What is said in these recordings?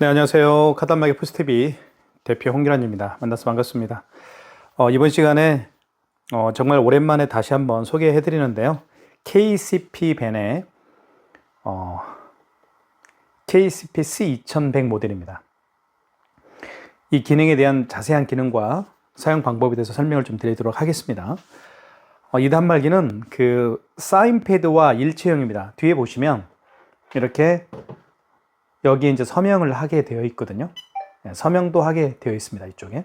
네, 안녕하세요. 카단마기 포스티비 대표 홍기란입니다. 만나서 반갑습니다. 어, 이번 시간에 어, 정말 오랜만에 다시 한번 소개해 드리는데요. KCP 벤의 어, KCP C2100 모델입니다. 이 기능에 대한 자세한 기능과 사용 방법에 대해서 설명을 좀 드리도록 하겠습니다. 어, 이 단말기는 그 사인 패드와 일체형입니다. 뒤에 보시면 이렇게 여기 이제 서명을 하게 되어 있거든요. 네, 서명도 하게 되어 있습니다. 이쪽에.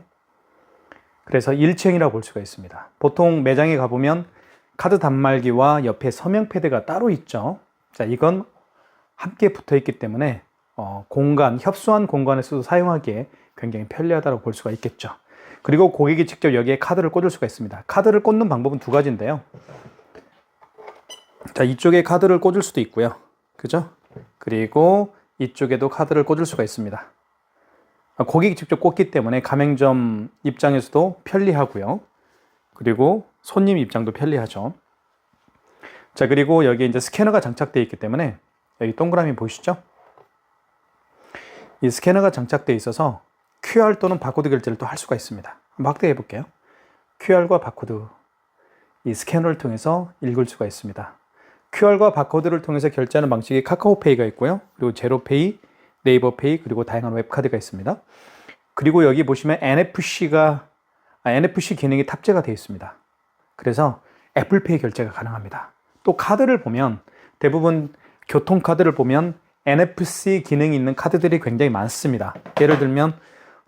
그래서 일체형이라고 볼 수가 있습니다. 보통 매장에 가보면 카드 단말기와 옆에 서명 패드가 따로 있죠. 자, 이건 함께 붙어 있기 때문에 어, 공간, 협소한 공간에서도 사용하기에 굉장히 편리하다고 볼 수가 있겠죠. 그리고 고객이 직접 여기에 카드를 꽂을 수가 있습니다. 카드를 꽂는 방법은 두 가지인데요. 자, 이쪽에 카드를 꽂을 수도 있고요. 그죠? 그리고 이쪽에도 카드를 꽂을 수가 있습니다. 아, 고객이 직접 꽂기 때문에 가맹점 입장에서도 편리하고요. 그리고 손님 입장도 편리하죠. 자, 그리고 여기 이제 스캐너가 장착되어 있기 때문에 여기 동그라미 보이시죠? 이 스캐너가 장착되어 있어서 QR 또는 바코드 결제를 또 할 수가 있습니다. 한번 확대해 볼게요. QR과 바코드 이 스캐너를 통해서 읽을 수가 있습니다. QR과 바코드를 통해서 결제하는 방식이 카카오페이가 있고요. 그리고 제로페이, 네이버페이, 그리고 다양한 웹카드가 있습니다. 그리고 여기 보시면 NFC가, 아, NFC 기능이 탑재가 되어 있습니다. 그래서 애플페이 결제가 가능합니다. 또 카드를 보면 대부분 교통카드를 보면 NFC 기능이 있는 카드들이 굉장히 많습니다. 예를 들면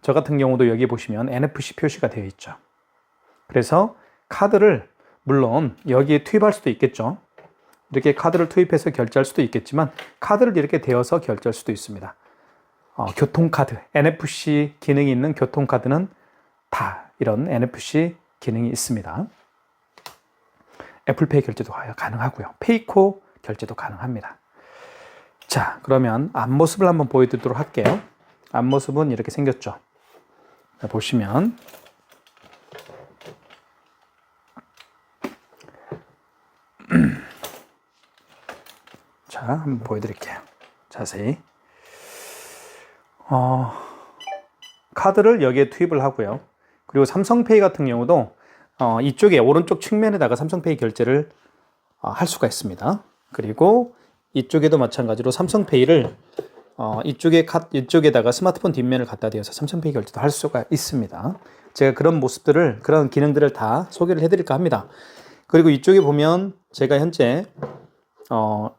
저 같은 경우도 여기 보시면 NFC 표시가 되어 있죠. 그래서 카드를 물론 여기에 투입할 수도 있겠죠. 이렇게 카드를 투입해서 결제할 수도 있겠지만 카드를 이렇게 대어서 결제할 수도 있습니다. 어, 교통카드, NFC 기능이 있는 교통카드는 다 이런 NFC 기능이 있습니다. 애플페이 결제도 가능하고요. 페이코 결제도 가능합니다. 자, 그러면 앞모습을 한번 보여드리도록 할게요. 앞모습은 이렇게 생겼죠. 보시면 자, 한번 보여드릴게요. 자세히. 어, 카드를 여기에 투입을 하고요. 그리고 삼성페이 같은 경우도 어, 이쪽에 오른쪽 측면에다가 삼성페이 결제를 어, 할 수가 있습니다. 그리고 이쪽에도 마찬가지로 삼성페이를 어, 이쪽에 카, 이쪽에다가 스마트폰 뒷면을 갖다 대어서 삼성페이 결제도 할 수가 있습니다. 제가 그런 모습들을 그런 기능들을 다 소개를 해드릴까 합니다. 그리고 이쪽에 보면 제가 현재 어,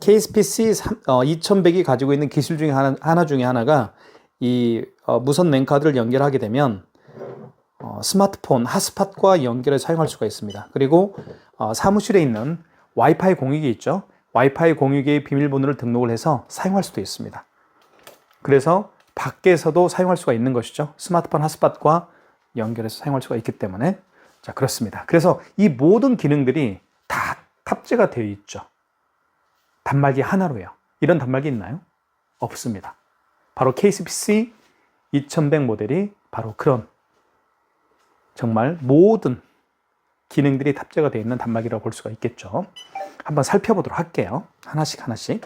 KSPC 2100이 가지고 있는 기술 중에 하나, 하나 중에 하나가 이 어, 무선 랜카드를 연결하게 되면 어, 스마트폰 핫스팟과 연결해 사용할 수가 있습니다. 그리고 어, 사무실에 있는 와이파이 공유기 있죠. 와이파이 공유기의 비밀번호를 등록을 해서 사용할 수도 있습니다. 그래서 밖에서도 사용할 수가 있는 것이죠. 스마트폰 핫스팟과 연결해서 사용할 수가 있기 때문에 자 그렇습니다. 그래서 이 모든 기능들이 다 탑재가 되어 있죠. 단말기 하나로요. 이런 단말기 있나요? 없습니다. 바로 KCPC 2100 모델이 바로 그런 정말 모든 기능들이 탑재가 되어 있는 단말기라고 볼 수가 있겠죠. 한번 살펴보도록 할게요. 하나씩 하나씩.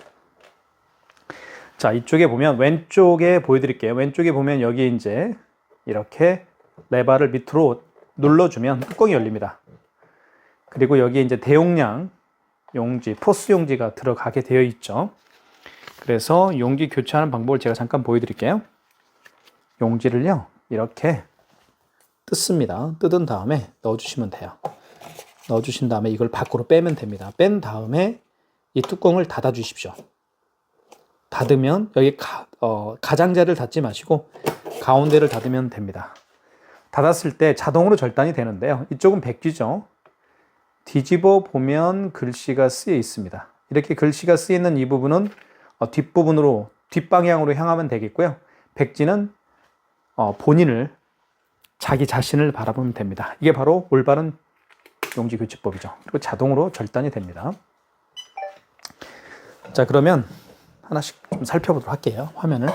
자, 이쪽에 보면 왼쪽에 보여드릴게요. 왼쪽에 보면 여기 이제 이렇게 레바를 밑으로 눌러주면 뚜껑이 열립니다. 그리고 여기 이제 대용량 용지, 포스 용지가 들어가게 되어 있죠. 그래서 용기 교체하는 방법을 제가 잠깐 보여드릴게요. 용지를요, 이렇게 뜯습니다. 뜯은 다음에 넣어주시면 돼요. 넣어주신 다음에 이걸 밖으로 빼면 됩니다. 뺀 다음에 이 뚜껑을 닫아 주십시오. 닫으면 여기 가, 어, 가장자리를 닫지 마시고 가운데를 닫으면 됩니다. 닫았을 때 자동으로 절단이 되는데요. 이쪽은 백지죠. 뒤집어 보면 글씨가 쓰여 있습니다. 이렇게 글씨가 쓰여 있는 이 부분은 어, 뒷부분으로 뒷방향으로 향하면 되겠고요. 백지는 어, 본인을 자기 자신을 바라보면 됩니다. 이게 바로 올바른 용지 교체법이죠. 그리고 자동으로 절단이 됩니다. 자, 그러면 하나씩 좀 살펴보도록 할게요. 화면을.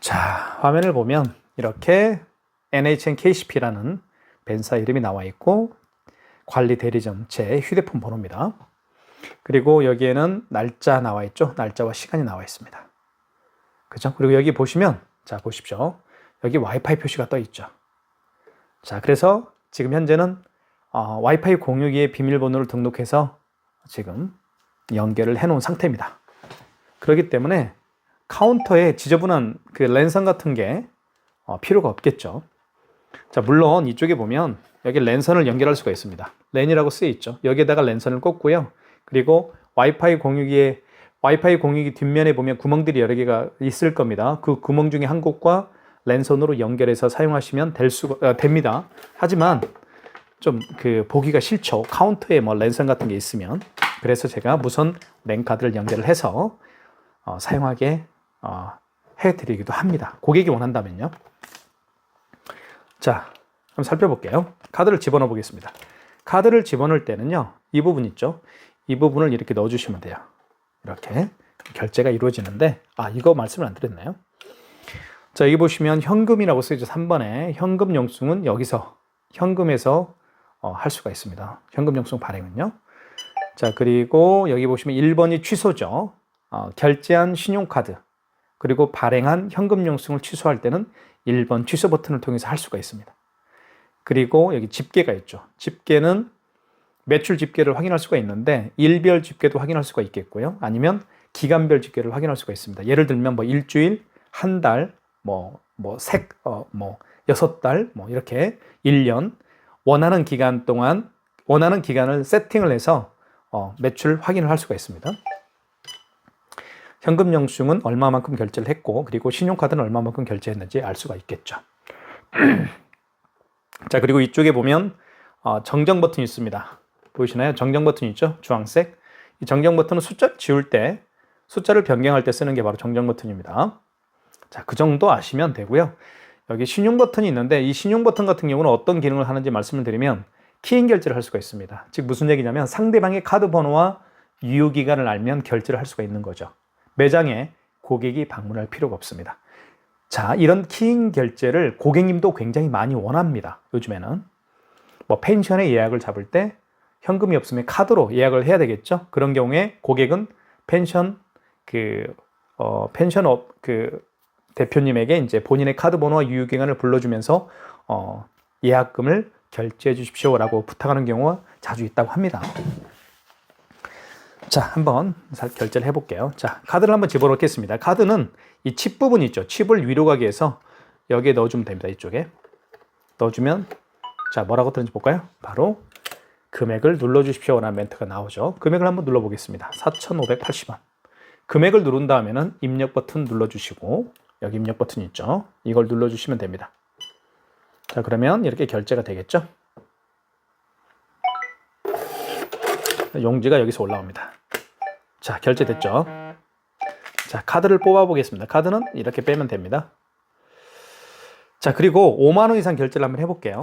자, 화면을 보면 이렇게 NHN KCP라는 벤사 이름이 나와 있고 관리 대리점 제 휴대폰 번호입니다. 그리고 여기에는 날짜 나와 있죠. 날짜와 시간이 나와 있습니다. 그죠? 그리고 여기 보시면, 자, 보십시오. 여기 와이파이 표시가 떠 있죠. 자, 그래서 지금 현재는 어, 와이파이 공유기에 비밀번호를 등록해서 지금 연결을 해 놓은 상태입니다. 그렇기 때문에 카운터에 지저분한 그 랜선 같은 게 어, 필요가 없겠죠. 자, 물론 이쪽에 보면 여기 랜선을 연결할 수가 있습니다. 랜이라고 쓰여 있죠. 여기에다가 랜선을 꽂고요. 그리고 와이파이 공유기에 와이파이 공유기 뒷면에 보면 구멍들이 여러 개가 있을 겁니다. 그 구멍 중에 한 곳과 랜선으로 연결해서 사용하시면 될 수가 아, 됩니다. 하지만 좀 그 보기가 싫죠. 카운터에 뭐 랜선 같은 게 있으면 그래서 제가 무선 랜 카드를 연결을 해서 어, 사용하게 어, 해드리기도 합니다. 고객이 원한다면요. 자, 한번 살펴볼게요. 카드를 집어넣어 보겠습니다. 카드를 집어넣을 때는요, 이 부분 있죠? 이 부분을 이렇게 넣어주시면 돼요. 이렇게 결제가 이루어지는데, 아, 이거 말씀을 안 드렸나요? 자, 여기 보시면 현금이라고 쓰여져 3번에 현금 영수증은 여기서 현금에서 어, 할 수가 있습니다. 현금 영수증 발행은요. 자, 그리고 여기 보시면 1번이 취소죠. 어, 결제한 신용카드, 그리고 발행한 현금 영수증을 취소할 때는 1번 취소 버튼을 통해서 할 수가 있습니다. 그리고 여기 집계가 있죠. 집계는 매출 집계를 확인할 수가 있는데 일별 집계도 확인할 수가 있겠고요. 아니면 기간별 집계를 확인할 수가 있습니다. 예를 들면 뭐 일주일, 한 달, 뭐, 뭐, 색, 어, 뭐, 여섯 달, 뭐, 이렇게 1년, 원하는 기간 동안, 원하는 기간을 세팅을 해서 어, 매출 확인을 할 수가 있습니다. 현금 영수증은 얼마만큼 결제를 했고, 그리고 신용카드는 얼마만큼 결제했는지 알 수가 있겠죠. 자, 그리고 이쪽에 보면 어, 정정 버튼이 있습니다. 보이시나요? 정정 버튼이 있죠? 주황색. 이 정정 버튼은 숫자 지울 때, 숫자를 변경할 때 쓰는 게 바로 정정 버튼입니다. 자, 그 정도 아시면 되고요. 여기 신용 버튼이 있는데 이 신용 버튼 같은 경우는 어떤 기능을 하는지 말씀을 드리면 키인 결제를 할 수가 있습니다. 즉 무슨 얘기냐면 상대방의 카드 번호와 유효 기간을 알면 결제를 할 수가 있는 거죠. 매장에 고객이 방문할 필요가 없습니다. 자, 이런 키인 결제를 고객님도 굉장히 많이 원합니다. 요즘에는. 뭐 펜션에 예약을 잡을 때 현금이 없으면 카드로 예약을 해야 되겠죠. 그런 경우에 고객은 펜션 그 어, 펜션업 그 대표님에게 이제 본인의 카드 번호와 유효 기간을 불러주면서 어, 예약금을 결제해 주십시오라고 부탁하는 경우가 자주 있다고 합니다. 자, 한번 결제를 해볼게요. 자, 카드를 한번 집어넣겠습니다. 카드는 이 칩 부분 있죠. 칩을 위로 가게 해서 여기에 넣어주면 됩니다. 이쪽에. 넣어주면, 자, 뭐라고 뜨는지 볼까요? 바로 금액을 눌러주십시오 라는 멘트가 나오죠. 금액을 한번 눌러보겠습니다. 4,580원. 금액을 누른 다음에는 입력 버튼 눌러주시고, 여기 입력 버튼 있죠. 이걸 눌러주시면 됩니다. 자, 그러면 이렇게 결제가 되겠죠? 용지가 여기서 올라옵니다. 자, 결제됐죠? 자, 카드를 뽑아 보겠습니다. 카드는 이렇게 빼면 됩니다. 자, 그리고 5만 원 이상 결제를 한번 해볼게요.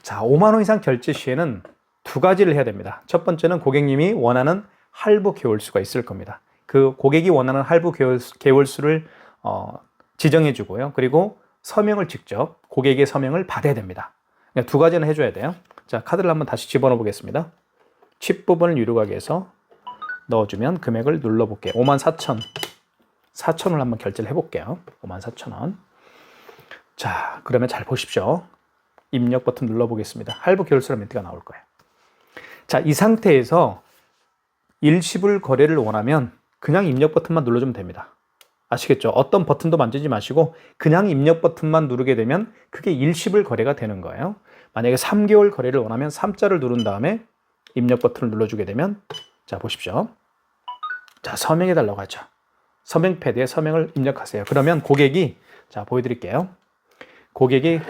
자, 5만 원 이상 결제 시에는 두 가지를 해야 됩니다. 첫 번째는 고객님이 원하는 할부 개월수가 있을 겁니다. 그 고객이 원하는 할부 개월수, 개월수를 어, 지정해 주고요. 그리고 서명을 직접 고객의 서명을 받아야 됩니다. 그러니까 두 가지는 해줘야 돼요. 자, 카드를 한번 다시 집어넣어 보겠습니다. 칩 부분을 위로 가게 해서 넣어주면 금액을 눌러볼게요. 5만 4천. 4천을 한번 결제를 해볼게요. 5만 4천 원. 자, 그러면 잘 보십시오. 입력 버튼 눌러보겠습니다. 할부 결수란 멘트가 나올 거예요. 자, 이 상태에서 일시불 거래를 원하면 그냥 입력 버튼만 눌러주면 됩니다. 아시겠죠? 어떤 버튼도 만지지 마시고 그냥 입력 버튼만 누르게 되면 그게 일시불 거래가 되는 거예요. 만약에 3개월 거래를 원하면 3자를 누른 다음에 입력 버튼을 눌러주게 되면 자 보십시오. 자 서명해 달라고 하죠. 서명 패드에 서명을 입력하세요. 그러면 고객이 자 보여드릴게요. 고객이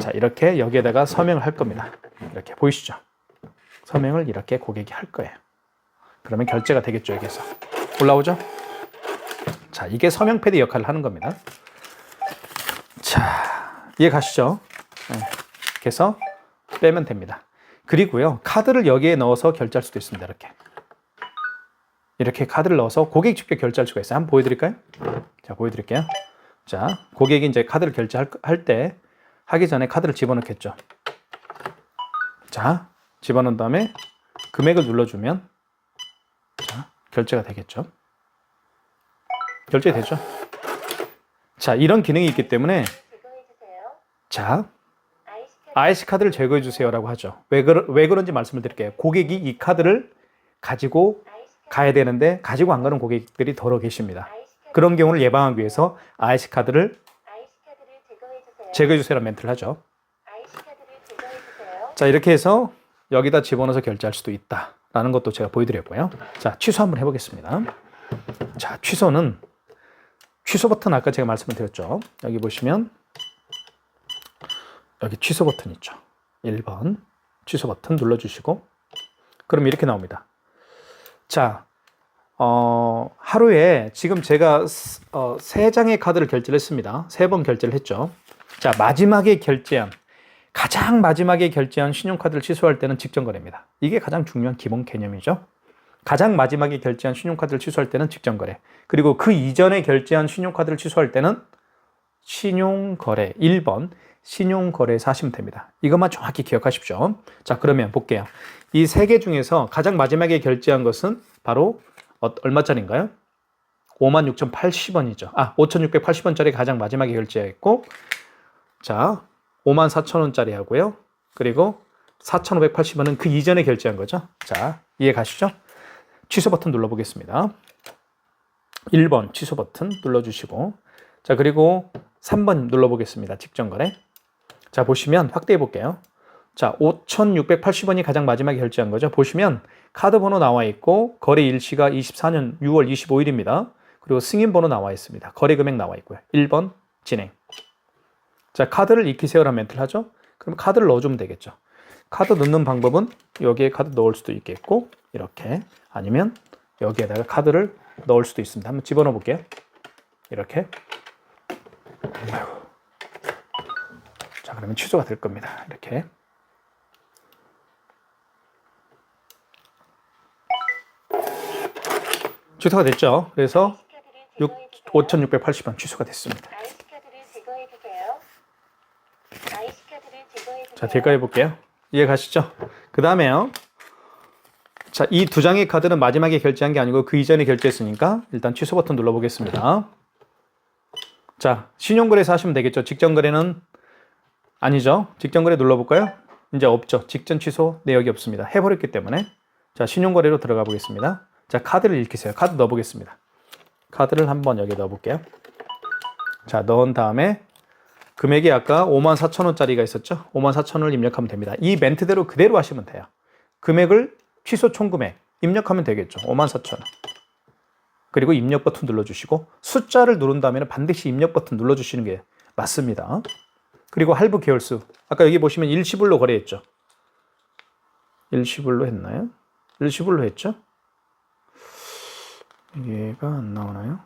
자 이렇게 여기에다가 서명을 할 겁니다. 이렇게 보이시죠? 서명을 이렇게 고객이 할 거예요. 그러면 결제가 되겠죠 여기서 올라오죠? 자 이게 서명 패드 역할을 하는 겁니다. 자 이해 가시죠? 네. 그래서 빼면 됩니다. 그리고요, 카드를 여기에 넣어서 결제할 수도 있습니다. 이렇게. 이렇게 카드를 넣어서 고객 직접 결제할 수가 있어요. 한번 보여드릴까요? 자, 보여드릴게요. 자, 고객이 이제 카드를 결제할 때 하기 전에 카드를 집어넣겠죠. 자, 집어넣은 다음에 금액을 눌러주면 자, 결제가 되겠죠. 결제되죠. 자, 이런 기능이 있기 때문에. 자, IC 카드 IC 카드를 제거해 주세요라고 하죠. 왜, 그러, 왜 그런지 말씀을 드릴게요. 고객이 이 카드를 가지고 가야 되는데 가지고 안 가는 고객들이 더러 계십니다. 그런 경우를 예방하기 위해서 IC 카드를. 제거해 주세요라는 멘트를 하죠. 자, 이렇게 해서 여기다 집어넣어서 결제할 수도 있다라는 것도 제가 보여드렸고요. 자, 취소 한번 해보겠습니다. 자, 취소는 취소 버튼 아까 제가 말씀을 드렸죠. 여기 보시면 여기 취소 버튼 있죠. 1번 취소 버튼 눌러주시고 그럼 이렇게 나옵니다. 자, 어, 하루에 지금 제가 스- 어, 세 장의 카드를 결제를 했습니다. 세번 결제를 했죠. 자, 마지막에 결제한 가장 마지막에 결제한 신용카드를 취소할 때는 직전 거래입니다. 이게 가장 중요한 기본 개념이죠. 가장 마지막에 결제한 신용카드를 취소할 때는 직전 거래. 그리고 그 이전에 결제한 신용카드를 취소할 때는 신용거래 1번 신용거래에서 하시면 됩니다. 이것만 정확히 기억하십시오. 자, 그러면 볼게요. 이 세 개 중에서 가장 마지막에 결제한 것은 바로 어, 얼마짜리인가요? 56,080원이죠. 아, 5,680원짜리 가장 마지막에 결제했고, 자, 54,000원짜리 하고요. 그리고 4,580원은 그 이전에 결제한 거죠. 자, 이해 가시죠? 취소 버튼 눌러보겠습니다. 1번 취소 버튼 눌러주시고, 자, 그리고 3번 눌러보겠습니다. 직전 거래. 자, 보시면 확대해 볼게요. 자, 5,680원이 가장 마지막에 결제한 거죠. 보시면 카드 번호 나와 있고, 거래 일시가 24년 6월 25일입니다. 그리고 승인 번호 나와 있습니다. 거래 금액 나와 있고요. 1번 진행. 자, 카드를 익히세요라는 멘트를 하죠. 그럼 카드를 넣어주면 되겠죠. 카드 넣는 방법은 여기에 카드 넣을 수도 있겠고, 이렇게. 아니면 여기에다가 카드를 넣을 수도 있습니다. 한번 집어넣어 볼게요. 이렇게. 아이고. 자, 그러면 취소가 될 겁니다. 이렇게. 취소가 됐죠. 그래서 IC 카드를 6, 제거해주세요. 5,680원 취소가 됐습니다. 자, 대가해 볼게요. 이해 가시죠? 그 다음에요. 자, 이 두 장의 카드는 마지막에 결제한 게 아니고 그 이전에 결제했으니까 일단 취소 버튼 눌러보겠습니다. 자, 신용거래에서 하시면 되겠죠. 직전거래는 아니죠. 직전거래 눌러볼까요? 이제 없죠. 직전 취소 내역이 없습니다. 해버렸기 때문에. 자, 신용거래로 들어가 보겠습니다. 자, 카드를 읽히세요. 카드 넣어보겠습니다. 카드를 한번 여기 넣어볼게요. 자, 넣은 다음에 금액이 아까 54,000원짜리가 있었죠? 54,000원을 입력하면 됩니다. 이 멘트대로 그대로 하시면 돼요. 금액을 취소 총 금액 입력하면 되겠죠. 54,000원. 그리고 입력 버튼 눌러주시고 숫자를 누른 다음에는 반드시 입력 버튼 눌러주시는 게 맞습니다. 그리고 할부 계열수. 아까 여기 보시면 일시불로 거래했죠. 일시불로 했나요? 일시불로 했죠? 얘가 안 나오나요?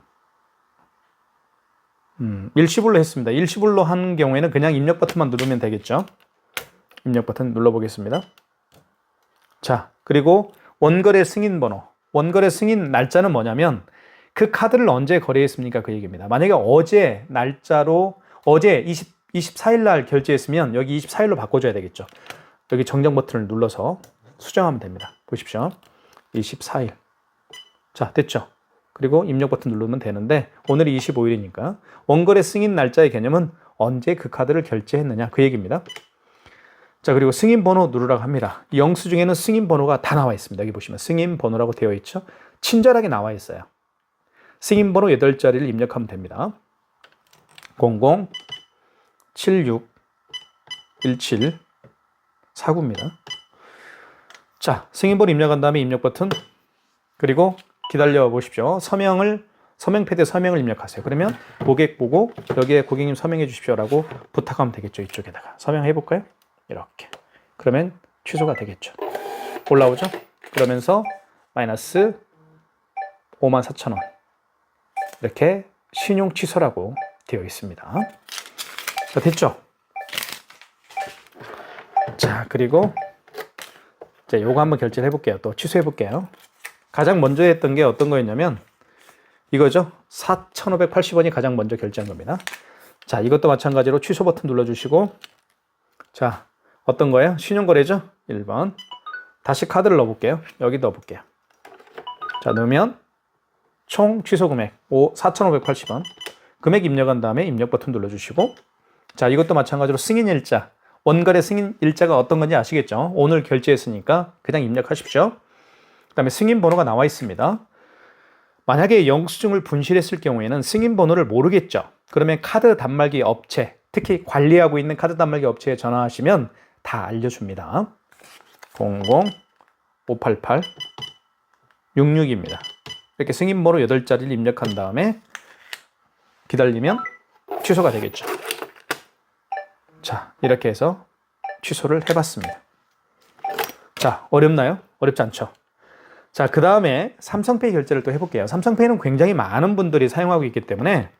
음, 일시불로 했습니다. 일시불로 한 경우에는 그냥 입력 버튼만 누르면 되겠죠. 입력 버튼 눌러보겠습니다. 자, 그리고 원거래 승인 번호. 원거래 승인 날짜는 뭐냐면 그 카드를 언제 거래했습니까? 그 얘기입니다. 만약에 어제 날짜로 어제 20, 24일 날 결제했으면 여기 24일로 바꿔줘야 되겠죠. 여기 정정 버튼을 눌러서 수정하면 됩니다. 보십시오. 24일. 자, 됐죠? 그리고 입력 버튼 누르면 되는데 오늘이 25일이니까 원거래 승인 날짜의 개념은 언제 그 카드를 결제했느냐 그 얘기입니다. 자 그리고 승인 번호 누르라고 합니다. 이 영수 중에는 승인 번호가 다 나와 있습니다. 여기 보시면 승인 번호라고 되어 있죠. 친절하게 나와 있어요. 승인 번호 8자리를 입력하면 됩니다. 00 76 17 49입니다. 자 승인 번호 입력한 다음에 입력 버튼 그리고 기다려 보십시오. 서명을 서명 패드에 서명을 입력하세요. 그러면 고객 보고 여기에 고객님 서명해 주십시오라고 부탁하면 되겠죠. 이쪽에다가 서명해 볼까요? 이렇게. 그러면 취소가 되겠죠. 올라오죠? 그러면서 마이너스 54,000원. 이렇게 신용 취소라고 되어 있습니다. 자, 됐죠? 자, 그리고 자, 요거 한번 결제를 해 볼게요. 또 취소해 볼게요. 가장 먼저 했던 게 어떤 거였냐면 이거죠. 4,580원이 가장 먼저 결제한 겁니다. 자, 이것도 마찬가지로 취소 버튼 눌러주시고 자, 어떤 거예요? 신용거래죠? 1번. 다시 카드를 넣어볼게요. 여기 넣어볼게요. 자, 넣으면 총 취소 금액 4,580원. 금액 입력한 다음에 입력 버튼 눌러주시고 자 이것도 마찬가지로 승인 일자 원거래 승인 일자가 어떤 건지 아시겠죠? 오늘 결제했으니까 그냥 입력하십시오. 그 다음에 승인 번호가 나와 있습니다. 만약에 영수증을 분실했을 경우에는 승인 번호를 모르겠죠. 그러면 카드 단말기 업체, 특히 관리하고 있는 카드 단말기 업체에 전화하시면 다 알려줍니다. 00 588 66입니다. 이렇게 승인 번호 8자리를 입력한 다음에 기다리면 취소가 되겠죠. 자, 이렇게 해서 취소를 해봤습니다. 자, 어렵나요? 어렵지 않죠? 자, 그 다음에 삼성페이 결제를 또 해볼게요. 삼성페이는 굉장히 많은 분들이 사용하고 있기 때문에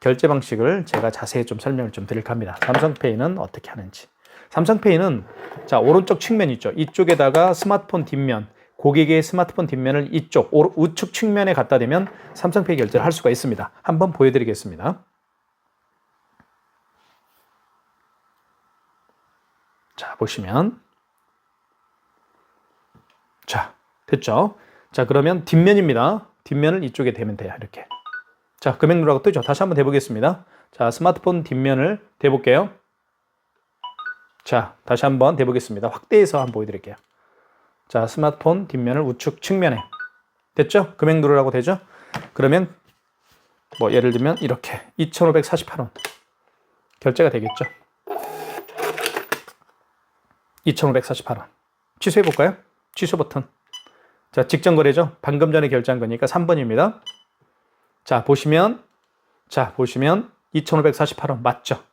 결제 방식을 제가 자세히 좀 설명을 좀 드릴까 합니다. 삼성페이는 어떻게 하는지. 삼성페이는 자, 오른쪽 측면 있죠. 이쪽에다가 스마트폰 뒷면, 고객의 스마트폰 뒷면을 이쪽, 오- 우측 측면에 갖다 대면 삼성페이 결제를 할 수가 있습니다. 한번 보여드리겠습니다. 자, 보시면. 자, 됐죠? 자, 그러면 뒷면입니다. 뒷면을 이쪽에 대면 돼요. 이렇게. 자, 금액 누르라고 뜨죠? 다시 한번 대보겠습니다. 자, 스마트폰 뒷면을 대볼게요. 자, 다시 한번 대보겠습니다. 확대해서 한번 보여드릴게요. 자, 스마트폰 뒷면을 우측 측면에. 됐죠? 금액 누르라고 되죠? 그러면 뭐 예를 들면 이렇게 2,548원 결제가 되겠죠? 2,548원. 취소해 볼까요? 취소 버튼. 자, 직전 거래죠? 방금 전에 결제한 거니까 3번입니다. 자, 보시면 자, 보시면 2,548원 맞죠?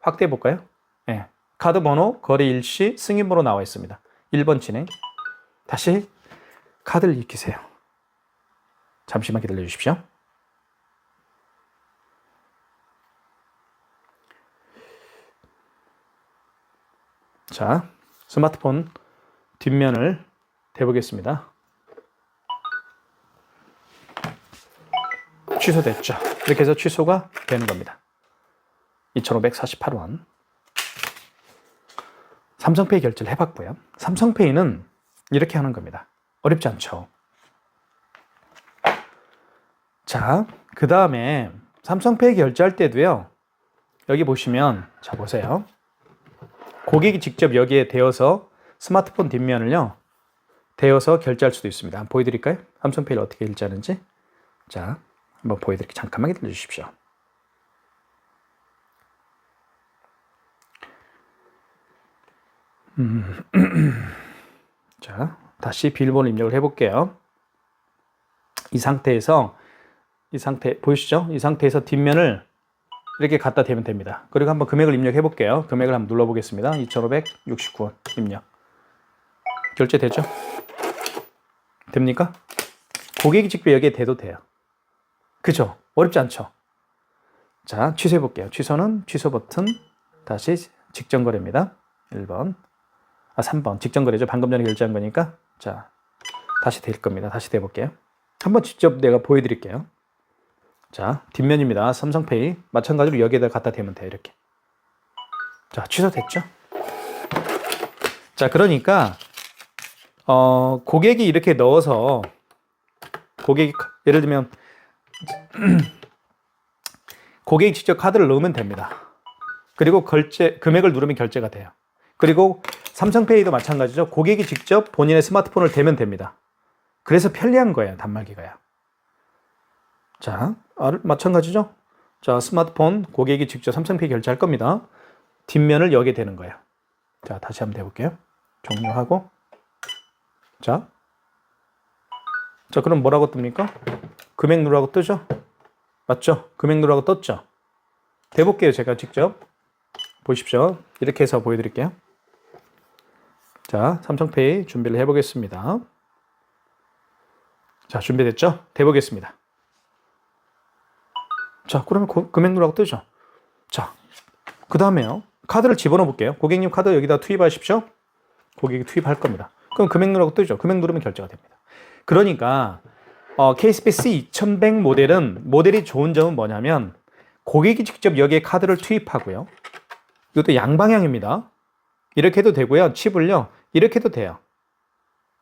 확대해 볼까요? 예. 카드 번호, 거래 일시, 승인 번호 나와 있습니다. 1번 진행. 다시 카드를 익히세요. 잠시만 기다려 주십시오. 자, 스마트폰 뒷면을 대보겠습니다. 취소됐죠. 이렇게 해서 취소가 되는 겁니다. 2,548원. 삼성페이 결제를 해봤고요. 삼성페이는 이렇게 하는 겁니다. 어렵지 않죠. 자, 그 다음에 삼성페이 결제할 때도요. 여기 보시면, 자, 보세요. 고객이 직접 여기에 대어서 스마트폰 뒷면을요. 대어서 결제할 수도 있습니다. 한번 보여드릴까요? 삼성페이를 어떻게 결제하는지. 자, 한번 보여드릴게요. 잠깐만 기다려 주십시오. 음, 자, 다시 비밀번호 입력을 해볼게요. 이 상태에서 이 상태 보이시죠? 이 상태에서 뒷면을 이렇게 갖다 대면 됩니다. 그리고 한번 금액을 입력해 볼게요. 금액을 한번 눌러 보겠습니다. 2,569원 입력. 결제 되죠? 됩니까? 고객이 직접 여기에 대도 돼요. 그죠? 어렵지 않죠? 자, 취소해 볼게요. 취소는 취소 버튼 다시 직전 거래입니다. 1번. 아, 3번. 직전 거래죠. 방금 전에 결제한 거니까. 자, 다시 될 겁니다. 다시 대 볼게요. 한번 직접 내가 보여 드릴게요. 자, 뒷면입니다. 삼성페이. 마찬가지로 여기에다 갖다 대면 돼요. 이렇게. 자, 취소됐죠? 자, 그러니까 어, 고객이 이렇게 넣어서 고객이 카- 예를 들면 고객이 직접 카드를 넣으면 됩니다. 그리고 결제 금액을 누르면 결제가 돼요. 그리고 삼성페이도 마찬가지죠. 고객이 직접 본인의 스마트폰을 대면 됩니다. 그래서 편리한 거예요, 단말기가요. 자, 아, 마찬가지죠. 자, 스마트폰 고객이 직접 삼성페이 결제할 겁니다. 뒷면을 여기에 대는 거예요. 자, 다시 한번 해볼게요. 종료하고. 자. 자, 그럼 뭐라고 뜹니까? 금액 누르라고 뜨죠? 맞죠? 금액 누르라고 떴죠? 대볼게요, 제가 직접. 보십시오. 이렇게 해서 보여드릴게요. 자, 삼성페이 준비를 해보겠습니다. 자, 준비됐죠? 대보겠습니다. 자, 그러면 고- 금액 누르라고 뜨죠? 자, 그 다음에요. 카드를 집어넣어 볼게요. 고객님 카드 여기다 투입하십시오. 고객이 투입할 겁니다. 그럼 금액 누르라고 뜨죠? 금액 누르면 결제가 됩니다. 그러니까 어, KSPC 2100 모델은 모델이 좋은 점은 뭐냐면 고객이 직접 여기에 카드를 투입하고요. 이것도 양방향입니다. 이렇게 해도 되고요. 칩을요. 이렇게 해도 돼요.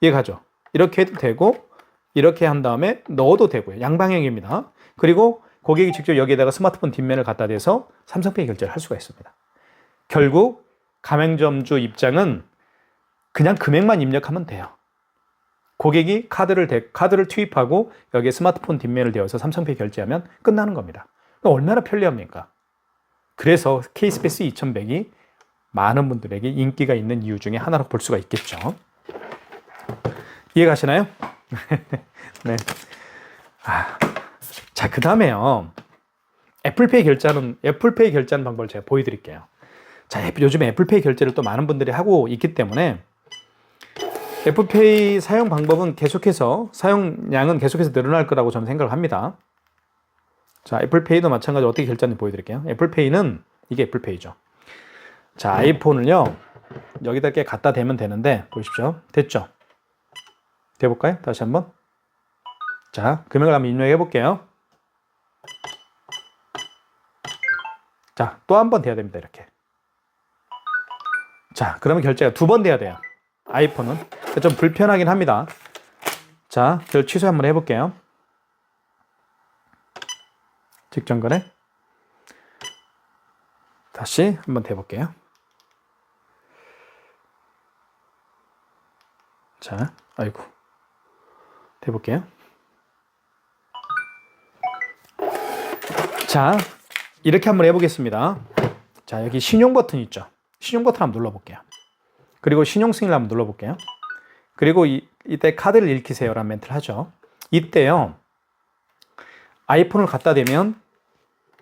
이해가죠? 이렇게 해도 되고 이렇게 한 다음에 넣어도 되고요. 양방향입니다. 그리고 고객이 직접 여기에다가 스마트폰 뒷면을 갖다 대서 삼성페이 결제를 할 수가 있습니다. 결국 가맹점주 입장은 그냥 금액만 입력하면 돼요. 고객이 카드를 대, 카드를 투입하고 여기에 스마트폰 뒷면을 대어서 삼성페이 결제하면 끝나는 겁니다. 얼마나 편리합니까? 그래서 케이스페이스 2100이 많은 분들에게 인기가 있는 이유 중에 하나로 볼 수가 있겠죠. 이해가시나요? 네. 아, 자, 그 다음에요. 애플페이 결제하는, 애플페이 결제하는 방법을 제가 보여드릴게요. 자, 애- 요즘에 애플페이 결제를 또 많은 분들이 하고 있기 때문에 애플페이 사용 방법은 계속해서, 사용량은 계속해서 늘어날 거라고 저는 생각을 합니다. 자, 애플페이도 마찬가지로 어떻게 결제하는지 보여드릴게요. 애플페이는 이게 애플페이죠. 자, 아이폰을요, 여기다 이렇게 갖다 대면 되는데, 보십시오. 됐죠? 대볼까요? 다시 한번. 자, 금액을 한번 입력해 볼게요. 자, 또 한 번 돼야 됩니다. 이렇게. 자, 그러면 결제가 두 번 돼야 돼요. 아이폰은. 좀 불편하긴 합니다. 자, 저 취소 한번 해볼게요. 직전 거래. 다시 한번 대볼게요. 자, 아이고. 대볼게요. 자, 이렇게 한번 해보겠습니다. 자, 여기 신용 버튼 있죠? 신용 버튼 한번 눌러볼게요. 그리고 신용 승인을 한번 눌러볼게요. 그리고 이, 이때 카드를 읽히세요라는 멘트를 하죠. 이때요. 아이폰을 갖다 대면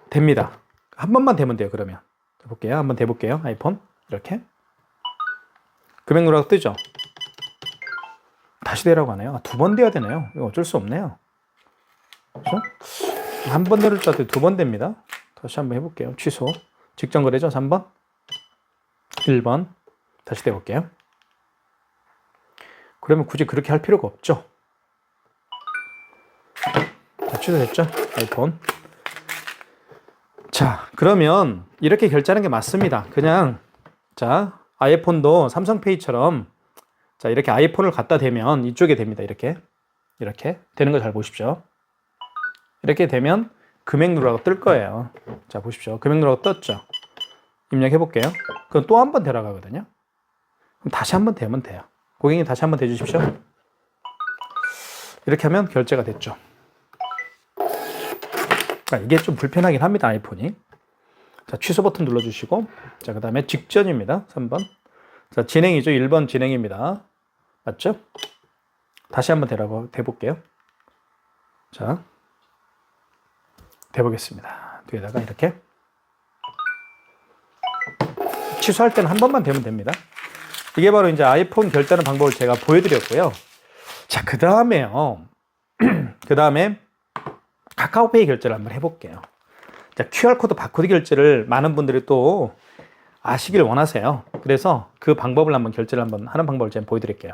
됩니다. 한 번만 대면 돼요, 그러면. 자, 볼게요. 한번 대볼게요. 아이폰. 이렇게. 금액 누락 뜨죠? 다시 대라고 하네요. 두번 돼야 되네요. 이거 어쩔 수 없네요. 그렇죠? 한번 내릴 줄 알았더니 두 번 됩니다. 다시 한번 해볼게요. 취소. 직전 거래죠? 3번. 1번. 다시 대볼게요. 그러면 굳이 그렇게 할 필요가 없죠. 자, 취소됐죠? 아이폰. 자, 그러면 이렇게 결제하는 게 맞습니다. 그냥, 자, 아이폰도 삼성페이처럼 자, 이렇게 아이폰을 갖다 대면 이쪽에 됩니다. 이렇게. 이렇게. 되는 거 잘 보십시오. 이렇게 되면 금액 누락가 뜰 거예요. 자, 보십시오. 금액 누락가 떴죠? 입력해 볼게요. 그럼 또 한번 들어가거든요. 그럼 다시 한번 대면 돼요. 고객님 다시 한 번 대주십시오. 이렇게 하면 결제가 됐죠. 아, 이게 좀 불편하긴 합니다. 아이폰이. 자, 취소 버튼 눌러주시고, 자, 그 다음에 직전입니다. 3번. 자, 진행이죠. 1번 진행입니다. 맞죠? 다시 한번 대라고 대볼게요. 자, 대보겠습니다. 뒤에다가 이렇게 취소할 때는 한 번만 되면 됩니다. 이게 바로 이제 아이폰 결제하는 방법을 제가 보여드렸고요. 자, 그 다음에요. 그 다음에 카카오페이 결제를 한번 해볼게요. 자, QR코드 바코드 결제를 많은 분들이 또 아시길 원하세요. 그래서 그 방법을 한번 결제를 한번 하는 방법을 제가 보여드릴게요.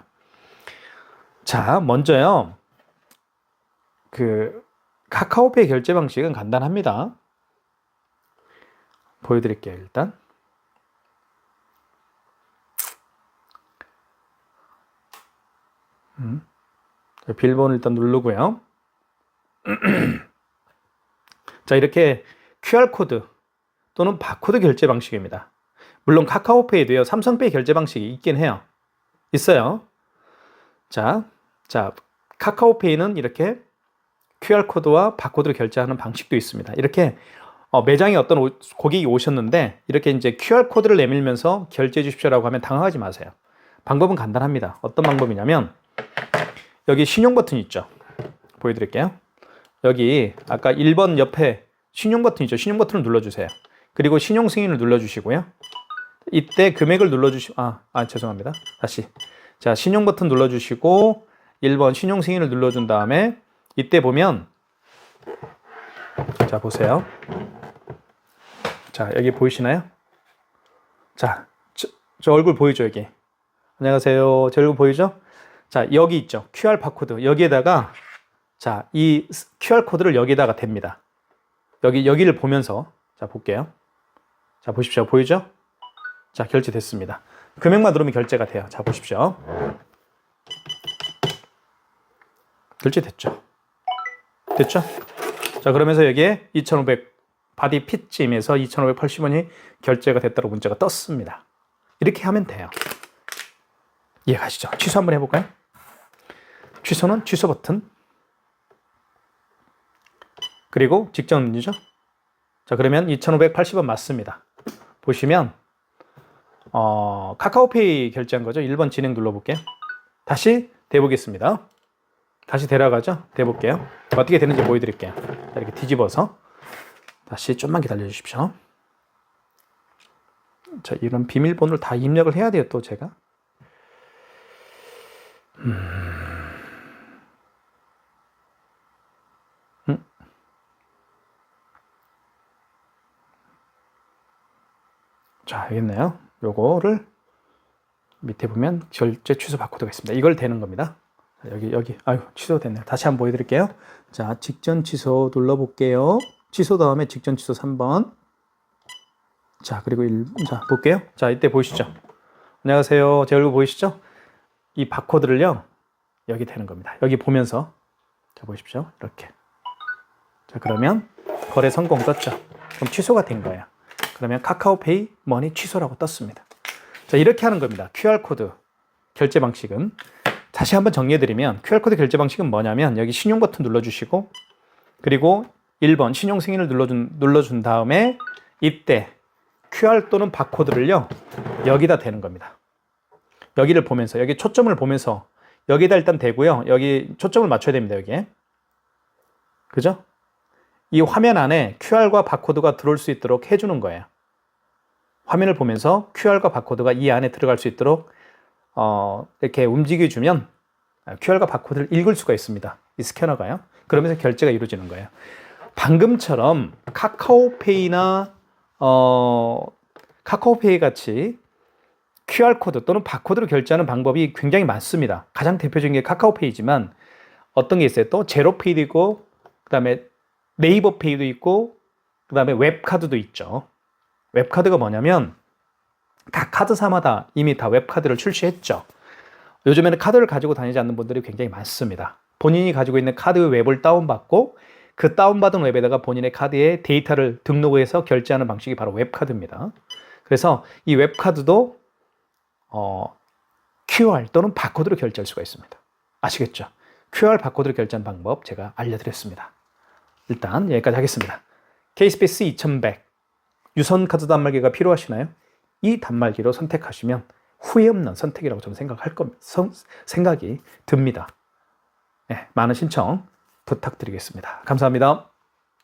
자, 먼저요. 그 카카오페이 결제 방식은 간단합니다. 보여드릴게요, 일단. 음. 자, 빌번을 일단 누르고요. 자, 이렇게 QR코드 또는 바코드 결제 방식입니다. 물론 카카오페이도요, 삼성페이 결제 방식이 있긴 해요. 있어요. 자, 자, 카카오페이는 이렇게 QR코드와 바코드를 결제하는 방식도 있습니다. 이렇게 어, 매장에 어떤 오- 고객이 오셨는데 이렇게 이제 QR코드를 내밀면서 결제해 주십시오라고 하면 당황하지 마세요. 방법은 간단합니다. 어떤 방법이냐면 여기 신용 버튼 있죠. 보여드릴게요. 여기 아까 1번 옆에 신용 버튼 있죠. 신용 버튼을 눌러주세요. 그리고 신용 승인을 눌러주시고요. 이때 금액을 눌러주시, 아, 아, 죄송합니다. 다시. 자, 신용 버튼 눌러주시고 1번 신용 승인을 눌러준 다음에 이때 보면 자, 보세요. 자, 여기 보이시나요? 자, 저, 저 얼굴 보이죠, 여기? 안녕하세요. 제 얼굴 보이죠? 자, 여기 있죠. QR 바코드. 여기에다가 자, 이 QR 코드를 여기다가 댑니다. 여기 여기를 보면서 자, 볼게요. 자, 보십시오. 보이죠? 자, 결제됐습니다. 금액만 누르면 결제가 돼요. 자, 보십시오. 결제됐죠? 됐죠? 자, 그러면서 여기에 2,500 바디 핏짐에서 2,580원이 결제가 됐다고 문자가 떴습니다. 이렇게 하면 돼요. 이해가시죠? 취소 한번 해볼까요? 취소는 취소 버튼. 그리고 직전 음료죠? 자, 그러면 2,580원 맞습니다. 보시면, 어, 카카오페이 결제한 거죠? 1번 진행 눌러볼게요. 다시 대보겠습니다. 다시 데려가죠? 대볼게요. 어떻게 되는지 보여드릴게요. 자, 이렇게 뒤집어서 다시 좀만 기다려 주십시오. 자, 이런 비밀번호를 다 입력을 해야 돼요, 또 제가. 음. 음. 자, 알겠네요. 요거를 밑에 보면 결제 취소 바코드가 있습니다. 이걸 되는 겁니다. 자, 여기 여기 아유 취소됐네요. 다시 한번 보여드릴게요. 자 직전 취소 눌러볼게요. 취소 다음에 직전 취소 3번. 자 그리고 1, 자 볼게요. 자 이때 보이시죠? 안녕하세요. 제 얼굴 보이시죠? 이 바코드를요 여기 되는 겁니다. 여기 보면서 자 보십시오. 이렇게. 자 그러면 거래 성공 떴죠. 그럼 취소가 된 거예요. 그러면 카카오페이 머니 취소라고 떴습니다. 자 이렇게 하는 겁니다. QR 코드 결제 방식은 다시 한번 정리해드리면 QR코드 결제 방식은 뭐냐면 여기 신용 버튼 눌러주시고 그리고 1번 신용 승인을 눌러준, 눌러준 다음에 이때 QR 또는 바코드를요 여기다 대는 겁니다. 여기를 보면서 여기 초점을 보면서 여기다 일단 대고요. 여기 초점을 맞춰야 됩니다. 여기에 그죠? 이 화면 안에 QR과 바코드가 들어올 수 있도록 해주는 거예요. 화면을 보면서 QR과 바코드가 이 안에 들어갈 수 있도록 어, 이렇게 움직여주면 QR과 바코드를 읽을 수가 있습니다. 이 스캐너가요. 그러면서 결제가 이루어지는 거예요. 방금처럼 카카오페이나 어, 카카오페이 같이 QR코드 또는 바코드로 결제하는 방법이 굉장히 많습니다. 가장 대표적인 게 카카오페이지만 어떤 게 있어요? 또 제로페이도 있고 그 다음에 네이버페이도 있고 그 다음에 웹카드도 있죠. 웹카드가 뭐냐면 각 카드사마다 이미 다 웹카드를 출시했죠. 요즘에는 카드를 가지고 다니지 않는 분들이 굉장히 많습니다. 본인이 가지고 있는 카드 웹을 다운받고 그 다운받은 웹에다가 본인의 카드에 데이터를 등록해서 결제하는 방식이 바로 웹카드입니다. 그래서 이 웹카드도 어, QR 또는 바코드로 결제할 수가 있습니다. 아시겠죠? QR 바코드로 결제하는 방법 제가 알려드렸습니다. 일단 여기까지 하겠습니다. 케이스페이스 2100 유선 카드 단말기가 필요하시나요? 이 단말기로 선택하시면 후회 없는 선택이라고 저는 생각할 겁, 성- 생각이 듭니다. 네, 많은 신청 부탁드리겠습니다. 감사합니다.